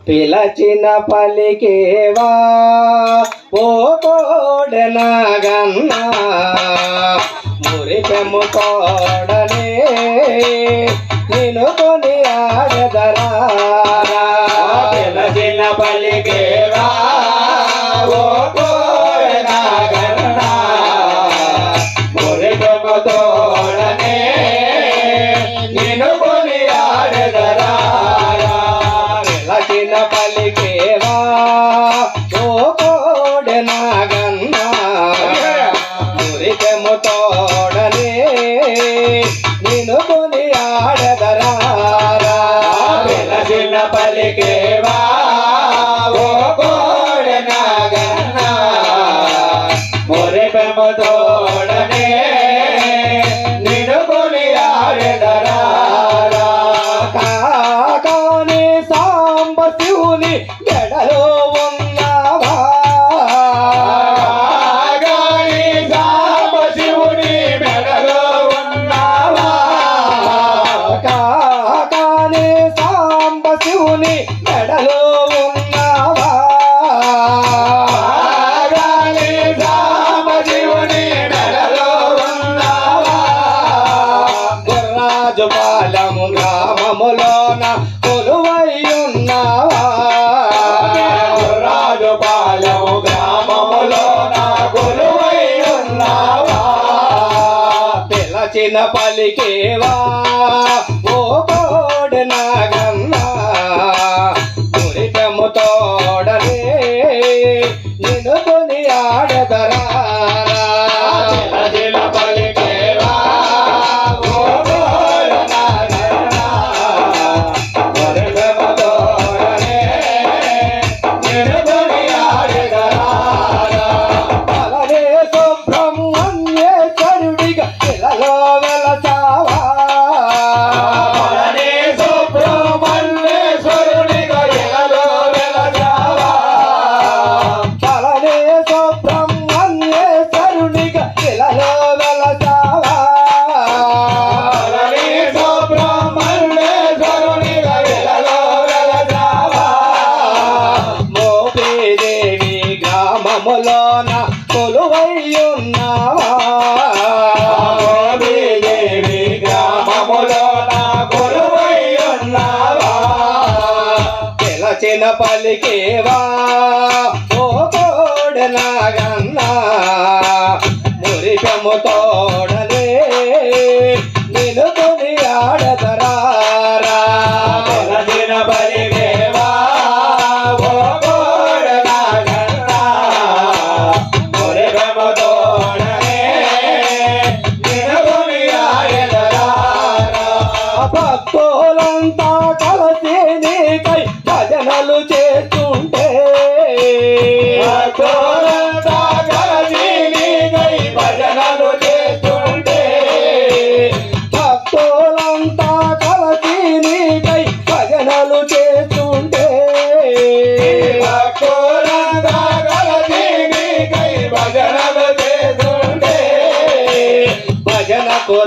పిలచిన పలికేవా? ఓ కోడనగన్నా మురికము కోడనే నేను కొని ఆడదరా? నిన్ను కొని ఆడదరా. వెలసిన పలికేవా? ఎడలో వంద పలికిన పలికేవా? ఓ కోడి తోడలే నిన్ను కొని ఆడదరా. లోన కొలువయ్యున్నావా? దేవి గ్రామములోన కొలువయ్యున్నావా? పలికేవా? ఓ కోడనాగన్నా మురిపముతో భక్తులంతా కలిసి నీకై భజనలు చేస్తుంటే. భక్తులంతా కలిసి నీకై భజనలు చేస్తుంటే. భక్తులంతా భజనలు చేస్తుంటే. భజనలు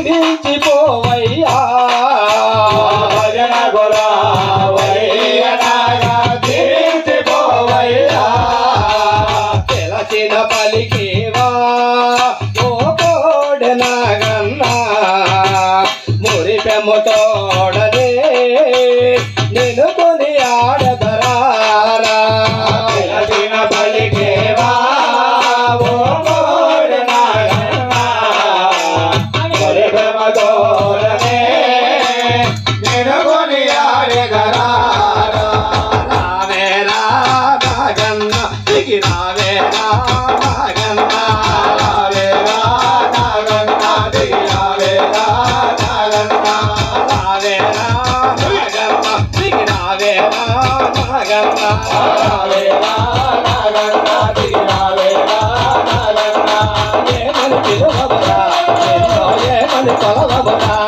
దీవించిపోవయ్యా భజన గురావయ్యనాగా దీవించిపోవయ్యా తెలచిన పలికేవా? ఓ కోడనాగన్నా మురిపెముతోడనే నేను కొలవబడా